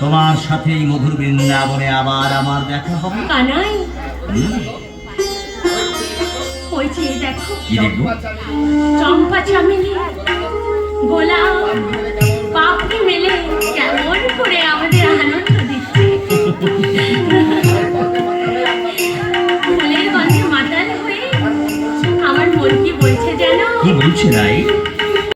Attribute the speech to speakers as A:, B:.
A: তোমার সাথে এই মধুর বৃন্দাবনে আবার আমার দেখা হবে?
B: কানাই ওই যে দেখো
A: কি দেখব?
B: চম্পা চামেলি গোলাপ পাপড়ি মেলে কেমন করে আমাদের আনন্দ দিচ্ছে। ফুলের গন্ধে মাতাল হয়ে আমার মন কি বলছে জানো?
A: কি বলছে রাই?